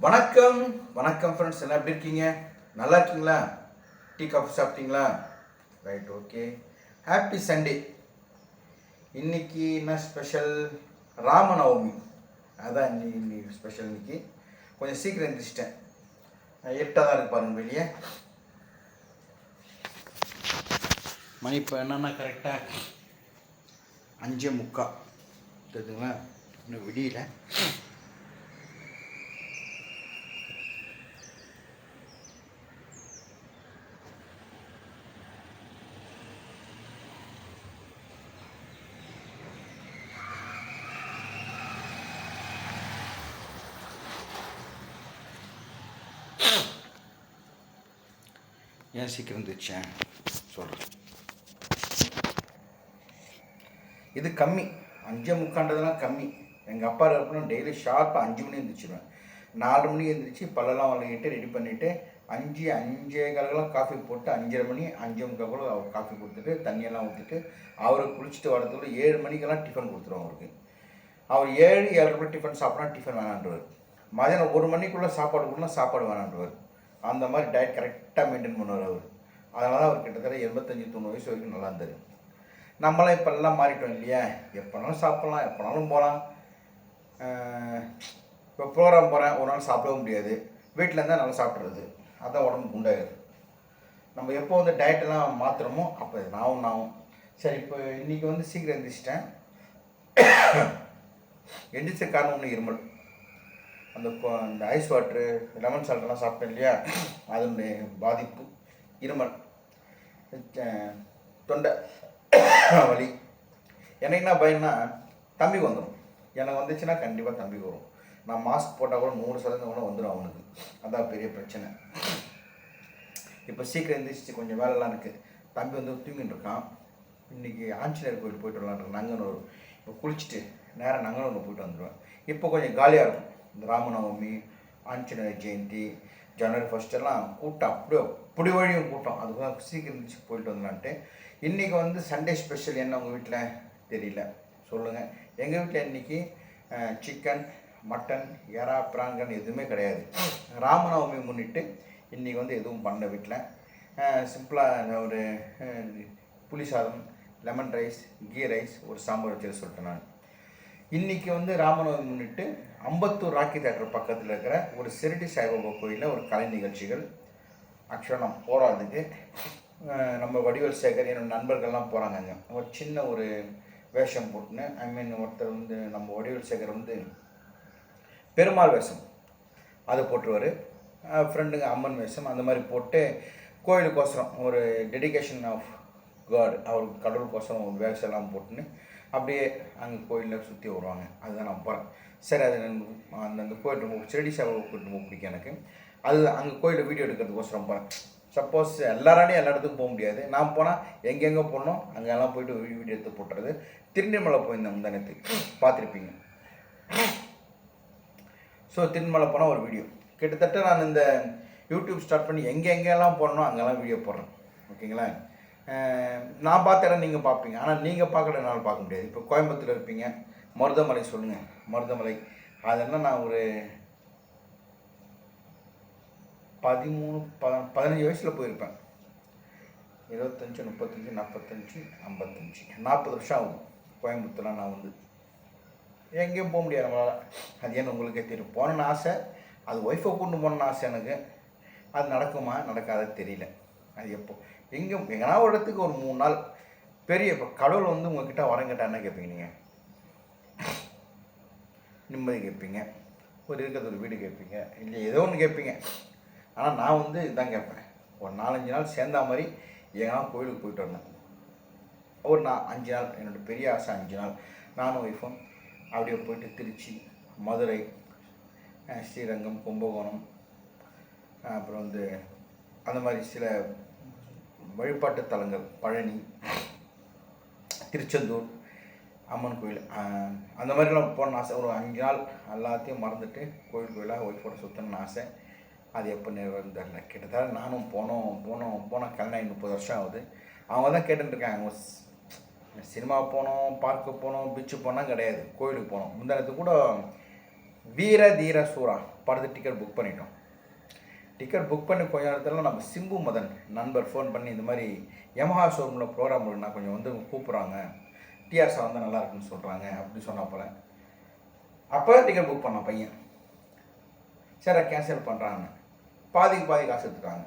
வணக்கம். வணக்கம் ஃப்ரெண்ட்ஸ் எல்லாம் எப்படி இருக்கீங்க? நல்லா இருக்கீங்களா? டீ காஃபி சாப்பிட்டீங்களா? ரைட் ஓகே ஹாப்பி சண்டே இன்னைக்கு என்ன ஸ்பெஷல் ராமநவமி. அதான் இன்னைக்கு இன்னைக்கு ஸ்பெஷல் இன்னைக்கு. கொஞ்சம் சீக்கிரம் எழுந்திரிச்சிட்டேன் எட்டாக தான் இருக்கு பாருங்க வெளியே. மணி இப்போ என்னன்னா கரெக்டாக அஞ்சே முக்கா. தெரியுதுங்களா? இன்னும் விடியல. ஏன் சீக்கிரம் இருந்துச்சேன் சொல்கிறேன் இது கம்மி. அஞ்சே முக்காண்டதெல்லாம் கம்மி. எங்கள் அப்பா இருக்கணும் டெய்லி ஷார்ப்பாக அஞ்சு மணி எழுந்திரிச்சிடுவேன் நாலு மணி எழுந்திரிச்சு பல்லெல்லாம் வளங்கிட்டு ரெடி பண்ணிவிட்டு அஞ்சு அஞ்சே காலெல்லாம் காஃபி போட்டு அஞ்சரை மணி அஞ்சே முக்கால் கூட அவர் காஃபி கொடுத்துட்டு தண்ணியெல்லாம் ஊற்றிட்டு அவரை குளிச்சுட்டு வரதுக்குள்ள ஏழு மணிக்கெல்லாம் டிஃபன் கொடுத்துருவோம் அவருக்கு. அவர் ஏழு ஏழரை மணி டிஃபன் சாப்பிட்னா டிஃபன் வேணான்றவர். மதியானம் ஒரு மணிக்குள்ளே சாப்பாடு கொடுனா சாப்பாடு வேணான்றவர். அந்த மாதிரி டயட் கரெக்டாக மெயின்டைன் பண்ணுவார் அவர். அதனால தான் அவர் கிட்டத்தட்ட எண்பத்தஞ்சு தொண்ணூறு வயசு வரைக்கும் நல்லா இருந்தார். நம்மளாம் இப்போ எல்லாம் மாறிட்டோம் இல்லையா? எப்போனாலும் சாப்பிட்லாம் எப்போனாலும் போகலாம். இப்போ ப்ரோக்ராம் போகிறேன் ஒரு நாள் சாப்பிடவும் முடியாது. வீட்டில் இருந்தால் நல்லா சாப்பிட்றது. அதான் உடம்பு குண்டாயிருது நம்ம எப்போ வந்து டயட்டெல்லாம் மாற்றுறோமோ அப்போ நாவும் நாவும். சரி இப்போ இன்றைக்கி வந்து சீக்கிரம் எந்திரிச்சிட்டேன். எந்திரிச்ச காரணம் ஒன்று இருமல். அந்த இந்த அந்த ஐஸ் வாட்ரு லெமன் சால்ட்லாம் சாப்பிட்டேன் இல்லையா? அதனுடைய பாதிப்பு இருமல் தொண்டை வலி. எனக்கு என்ன பயம்னா தம்பி வந்துடும் எனக்கு வந்துச்சுன்னா கண்டிப்பாக தம்பிக்கு வரும். நான் மாஸ்க் போட்டால் கூட நூறு சதவீதம் கூட வந்துடும் அவனுக்கு. அதான் பெரிய பிரச்சனை. இப்போ சீக்கிரம் எந்திரிச்சு கொஞ்சம் வேலைலாம் இருக்குது தம்பி வந்து தூங்கிட்டு இருக்கான். இன்றைக்கி ஆஞ்சநேயர் கோயில் போயிட்டு வரலான்ட்டு நங்கனூர் இப்போ குளிச்சுட்டு நேராக நங்கனூர் போயிட்டு வந்துடுவேன் இப்போ கொஞ்சம் காலியாக இருக்கும். ராமநவமி ஆஞ்சநேயர் ஜெயந்தி ஜனவரி ஃபஸ்ட்டெல்லாம் எல்லாம் கூட்டம் அப்படியே அப்படி வழியும் கூட்டம். அதுக்கு சீக்கிரம் இருந்துச்சு போயிட்டு வந்துடலான்ட்டு இன்றைக்கி வந்து சண்டே ஸ்பெஷல் என்ன உங்கள் வீட்டில் தெரியல. சொல்லுங்கள் எங்கள் வீட்டில் இன்றைக்கி சிக்கன் மட்டன் எறா பிராங்கன் எதுவுமே கிடையாது. ராமநவமி முன்னிட்டு இன்றைக்கி வந்து எதுவும் பண்ண வீட்டில் சிம்பிளாக ஒரு புளி சாதம் லெமன் ரைஸ் கீ ரைஸ் ஒரு சாம்பார் வச்சு சொல்லிட்டேன் நான். இன்றைக்கி வந்து ராமநவமி முன்னிட்டு அம்பத்தூர் ராக்கி தேட்டர் பக்கத்தில் இருக்கிற ஒரு சிரடி சாய்பாபா கோயிலில் ஒரு கலை நிகழ்ச்சிகள். ஆக்சுவலாக நம்ம போகிறோம் அதுக்கு நம்ம வடிவல் சேகர் என்னோட நண்பர்கள்லாம் போகிறாங்க அங்கே ஒரு சின்ன ஒரு வேஷம் போட்டுன்னு ஐ மீன் ஒருத்தர் வந்து நம்ம வடிவல் சேகர் வந்து பெருமாள் வேஷம் அதை போட்டுருவார். ஃப்ரெண்டுங்க அம்மன் வேஷம் அந்த மாதிரி போட்டு கோயிலுக்கோசரம் ஒரு டெடிகேஷன் ஆஃப் காட் அவர் கடவுளுக்கோசரம் வேஷம் எல்லாம் போட்டுன்னு அப்படியே அங்கே கோயிலில் சுற்றி வருவாங்க. அதுதான் நான் போகிறேன் சரி அது அந்த அந்த கோயில் ரொம்ப செடி சேவை ரொம்ப பிடிக்கும் எனக்கு. அது அங்கே கோயிலில் வீடியோ எடுக்கிறதுக்கோசரம் போகிறேன் சப்போஸ் எல்லாராலையும் எல்லா இடத்துக்கும் போக முடியாது. நான் போனால் எங்கெங்கே போகணும் அங்கெல்லாம் போயிட்டு வீடியோ எடுத்து போட்டுறது. திருநெல்மலை போயிருந்தேன் முந்தானத்துக்கு பார்த்துருப்பீங்க. ஸோ திருநெல்மலை போனால் ஒரு வீடியோ. கிட்டத்தட்ட நான் இந்த யூடியூப் ஸ்டார்ட் பண்ணி எங்கெங்கெல்லாம் போடணும் அங்கெல்லாம் வீடியோ போடுறேன். ஓகேங்களா நான் பார்த்த இடம் நீங்கள் பார்ப்பீங்க. ஆனால் நீங்கள் பார்க்குற என்னால் பார்க்க முடியாது. இப்போ கோயம்புத்தூர் இருப்பீங்க. மருதமலை சொல்லுங்கள் மருதமலை. அதெல்லாம் நான் ஒரு பதிமூணு ப பதினஞ்சு வயசில் போயிருப்பேன். இருபத்தஞ்சி முப்பத்தஞ்சு நாற்பத்தஞ்சு ஐம்பத்தஞ்சு. நாற்பது வருஷம் ஆகும். கோயம்புத்தூர்லாம் நான் வந்து. எங்கேயும் போக முடியாது நம்மளால். அது ஏன்னு உங்களுக்கே தெரியும். போகணுன்னு ஆசை. அது ஒய்ஃபை கொண்டு போகணுன்னு ஆசை எனக்கு. அது நடக்குமா நடக்காத தெரியல. அது எப்போ? எங்கே எங்கன்னா ஒரு இடத்துக்கு ஒரு மூணு நாள். பெரிய இப்போ கடவுள் வந்து உங்ககிட்ட வரம் என்ன கேட்பீங்க நீங்கள் நிம்மதி கேட்பீங்க. ஒரு இருக்கிறது ஒரு வீடு கேட்பீங்க. இல்லை ஏதோ ஒன்று கேட்பீங்க. ஆனால் நான் வந்து இதான் கேட்பேன். ஒரு நாலஞ்சு நாள் சேர்ந்தா மாதிரி எங்கன்னா கோயிலுக்கு போயிட்டு வரணும். ஒரு நான் அஞ்சு நாள். என்னோட பெரிய ஆசை அஞ்சு நாள். நானும் ஒய்ஃபும் அப்படியே போயிட்டு திருச்சி மதுரை ஸ்ரீரங்கம் கும்பகோணம் அப்புறம் வந்து அந்த மாதிரி சில வழிபாட்டு தலங்கள் பழனி திருச்செந்தூர் அம்மன் கோயில் அந்த மாதிரிலாம் போகணுன்னு ஆசை. ஒரு அஞ்சு நாள் எல்லாத்தையும் மறந்துட்டு கோயில் கோயிலாக ஒய்ஃபோட சுற்றணும்னு ஆசை. அது எப்போ நிறைவேறும் தெரியல. கிட்டத்தட்ட நானும் போனோம் போனோம் போனோம். கல்யாணம் முப்பது வருஷம் ஆகுது. அவங்க தான் கேட்டுருக்காங்க அவங்க சினிமா போனோம் பார்க்கு போனோம் பீச்சு போனால் கிடையாது. கோயிலுக்கு போனோம். முந்தானத்துக்கு கூட வீர தீர சூரா படத்து டிக்கெட் புக் பண்ணிட்டோம். டிக்கெட் புக் பண்ணி கொஞ்ச நேரத்தில் நம்ம சிம்பு மதன் நண்பர் ஃபோன் பண்ணி இந்த மாதிரி யமஹா ஷோரூமில் ப்ரோக்ராம் இருக்குண்ணா கொஞ்சம் வந்து கூப்பிட்றாங்க. டிஆர்ஸா வந்து நல்லா இருக்குன்னு சொல்கிறாங்க அப்படின்னு சொன்னா போல. அப்போ டிக்கெட் புக் பண்ணான் பையன். சரி கேன்சல் பண்ணுறாங்க பாதிக்கு பாதி காசு எடுத்துட்டாங்க.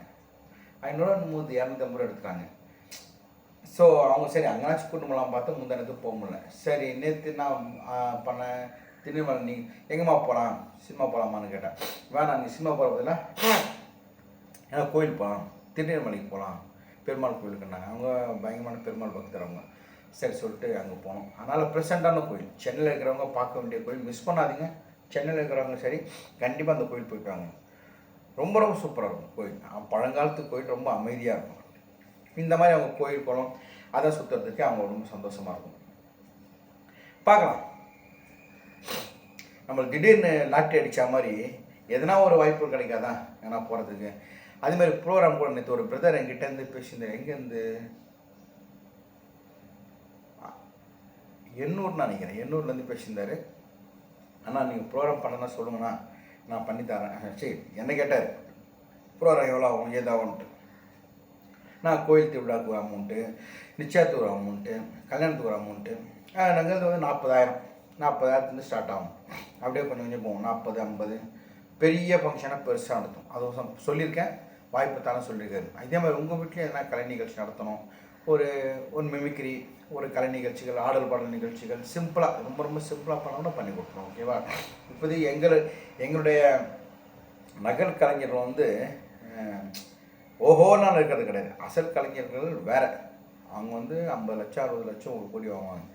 ஐநூறுவா நூற்றி இரநூத்தம்பது ரூபா எடுத்துட்டாங்க. ஸோ அவங்க சரி அங்கேனாச்சும் கூட்டு போகலாம் பார்த்தா முந்தானத்துக்கு போக முடியல. சரி நேற்று நான் பண்ண பண்ணேன். திருநெல்வேலி நீ எங்கேம்மா போகலாம் சினிமா போகலாமான்னு கேட்டேன். வேணாம் நீ சினிமா போகிற பதிலாக ஏன்னா கோயில் போகலாம். திருநெல்மலைக்கு போகலாம். பெருமாள் கோயிலுக்குன்னாங்க அவங்க பயங்கரமான பெருமாள் பக்தர் அவங்க. சரி சொல்லிட்டு அங்கே போனோம். அதனால் ப்ரெசண்டான கோயில். சென்னையில் இருக்கிறவங்க பார்க்க வேண்டிய கோயில். மிஸ் பண்ணாதீங்க. சென்னையில் இருக்கிறவங்க சரி கண்டிப்பாக அந்த கோயில் போயிட்டு வாங்க. ரொம்ப ரொம்ப சூப்பராக இருக்கும் கோயில். பழங்காலத்து கோயில் ரொம்ப அமைதியாக இருக்கும். இந்த மாதிரி அவங்க கோயில் குளம் அதை சுற்றுறதுக்கு அவங்க ரொம்ப சந்தோஷமாக இருக்கும். பார்க்கலாம். நம்மளுக்கு திடீர்னு லாட்டரி அடித்த மாதிரி எதனா ஒரு வாய்ப்பு கிடைக்காதா? ஏன்னா போகிறதுக்கு அதே மாதிரி ப்ரோக்ராம் கூட நேற்று ஒரு பிரதர் என்கிட்ட இருந்து பேசியிருந்தார் எங்கேருந்து எண்ணூர்னு நினைக்கிறேன். எண்ணூர்லேருந்து பேசியிருந்தாரு. அண்ணா நீங்கள் ப்ரோக்ராம் பண்ணனா சொல்லுங்கண்ணா. நான் பண்ணித்தரேன் சரி என்ன கேட்டார்? ப்ரோக்ராம் எவ்வளோ ஆகும்? ஏதாகும்ன்ட்டு. நான் கோயில் திருவிழாவுக்கு ஒரு அமௌண்ட்டு நிச்சயத்துக்கு ஒரு அமௌண்ட்டு கல்யாணத்துக்கு ஒரு அமௌண்ட்டு நாங்கள் வந்து நாற்பதாயிரம். நாற்பதாயிரத்துலேருந்து ஸ்டார்ட் ஆகும். அப்படியே கொஞ்சம் கொஞ்சம் போகும். நாற்பது ஐம்பது. பெரிய ஃபங்க்ஷனாக பெருசாக நடத்தும். அதுவும் சொல்லியிருக்கேன். வாய்ப்பு தானே சொல்லியிருக்காரு. இதே மாதிரி உங்கள் வீட்லேயும் எதனா கலை நிகழ்ச்சி நடத்தணும்? ஒரு ஒரு மிமிக்ரி ஒரு கலை நிகழ்ச்சிகள் ஆடல் பாடல் நிகழ்ச்சிகள் சிம்பிளாக ரொம்ப ரொம்ப சிம்பிளாக பண்ணோம்னா பண்ணி கொடுத்துருவோம் ஓகேவா இப்போதைக்கு எங்கள் எங்களுடைய நகல் கலைஞர்கள் வந்து ஓஹோனால் இருக்கிறது கிடையாது. அசல் கலைஞர்கள் வேறு. அவங்க வந்து ஐம்பது லட்சம் அறுபது லட்சம் ஒரு கோடி வாங்குவாங்க.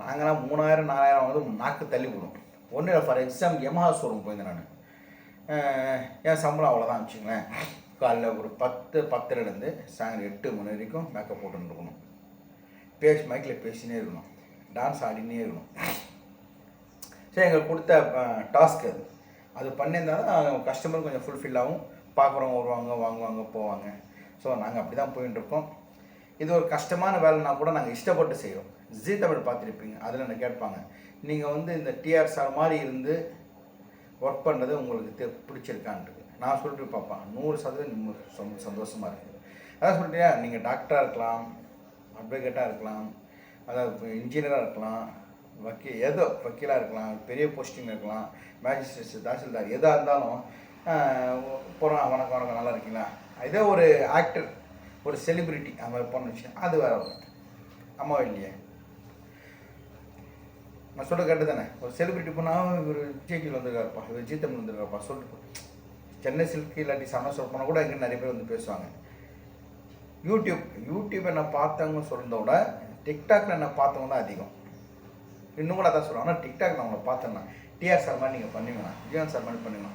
நாங்களாம் மூணாயிரம் நாலாயிரம் வந்து நாக்கு தள்ளி போடும் ஒன்றும் இல்லை ஃபார் எக்ஸாம்பிள் யமஹா ஷோரூம் போயிருந்தேன் நான். என் சம்பளம் அவ்வளோதான் வச்சுங்களேன் காலைல ஒரு பத்து பத்துலேருந்து சாயங்காலம் எட்டு மணி வரைக்கும் மேக்கப் போட்டுன்னு இருக்கணும். பேசி மைக்கில் பேசினே இருக்கணும். டான்ஸ் ஆடினே இருக்கணும். சரி எங்களுக்கு கொடுத்த டாஸ்க் அது. அது பண்ணியிருந்தால் தான் கஸ்டமர் கொஞ்சம் ஃபுல்ஃபில்லாகவும் பார்க்குறவங்க வருவாங்க வாங்குவாங்க போவாங்க. ஸோ நாங்கள் அப்படி தான் போயின்னு இது ஒரு கஷ்டமான வேலைனா கூட நாங்கள் இஷ்டப்பட்டு செய்வோம் ஜி தமிழ் பார்த்துருப்பீங்க. அதில் என்ன கேட்பாங்க? நீங்கள் வந்து இந்த டிஆர்எஸ்ஆர் மாதிரி இருந்து ஒர்க் பண்ணுறது உங்களுக்கு பிடிச்சிருக்கான்ட்டு நான் சொல்லிட்டு பார்ப்பேன். நூறு சதவீதம் நிம்ம- சந்தோஷமாக இருக்குது. அதான் சொல்லிட்டியா நீங்கள் டாக்டராக இருக்கலாம் அட்வொகேட்டாக இருக்கலாம் அதாவது இன்ஜினியராக இருக்கலாம் வக்கீல் ஏதோ வக்கீலாக இருக்கலாம் பெரிய போஸ்டிங் இருக்கலாம் மேஜிஸ்ட்ரேட் தாசில்தார் எதாக இருந்தாலும் போகிறோம் வணக்கம் வணக்கம் நல்லா இருக்கீங்களா? இதே ஒரு ஆக்டர் ஒரு செலிபிரிட்டி அந்த மாதிரி போன விஷயம் அது வேற ஒன்று அம்மா இல்லையே? நான் சொல்ல கேட்டு தானே? ஒரு செலிபிரிட்டி போனால் இவர் விஜய்க்கு வந்திருக்காருப்பா இவர் ஜீத்தம் தமிழ் வந்திருக்காருப்பா சொல்லிட்டு சென்னை சில்க் இல்லாட்டி சம சொல் போனால் கூட இங்கே நிறைய பேர் வந்து பேசுவாங்க. யூடியூப் யூடியூப் என்ன பார்த்தவங்க சொல்கிறத விட டிக்டாக்ல என்ன பார்த்தவங்க தான் அதிகம். இன்னும் கூட அதான் சொல்லுவாங்க ஆனால் டிக்டாக் நான் உங்களை பார்த்தேன்னா டிஆர் சார் மாதிரி நீங்கள் பண்ணுவீங்களா? விஜயன் சார் மாதிரி பண்ணுவீங்களா?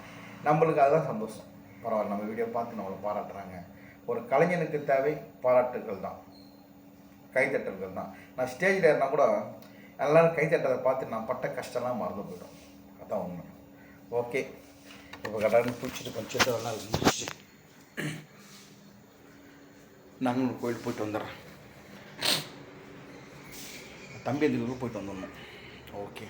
நம்மளுக்கு அதுதான் சந்தோஷம். பரவாயில்ல நம்ம வீடியோ பார்த்து நம்மளை பாராட்டுறாங்க. ஒரு கலைஞனுக்கு தேவை பாராட்டுகள் தான். கைத்தட்டல்கள் தான். நான் ஸ்டேஜில் ஏறினா கூட எல்லோரும் கைத்தட்டதை பார்த்து நான் பட்ட கஷ்டம்லாம் மறந்து போயிடும். அதான் உண்மை. ஓகே இப்போ கட்டாரம் பிடிச்சிட்டு கொஞ்சம் நல்லா முடிச்சு நாங்களும் கோயில் போயிட்டு வந்துடுறேன் தம்பி எதுக்கு போயிட்டு வந்துடணும் ஓகே.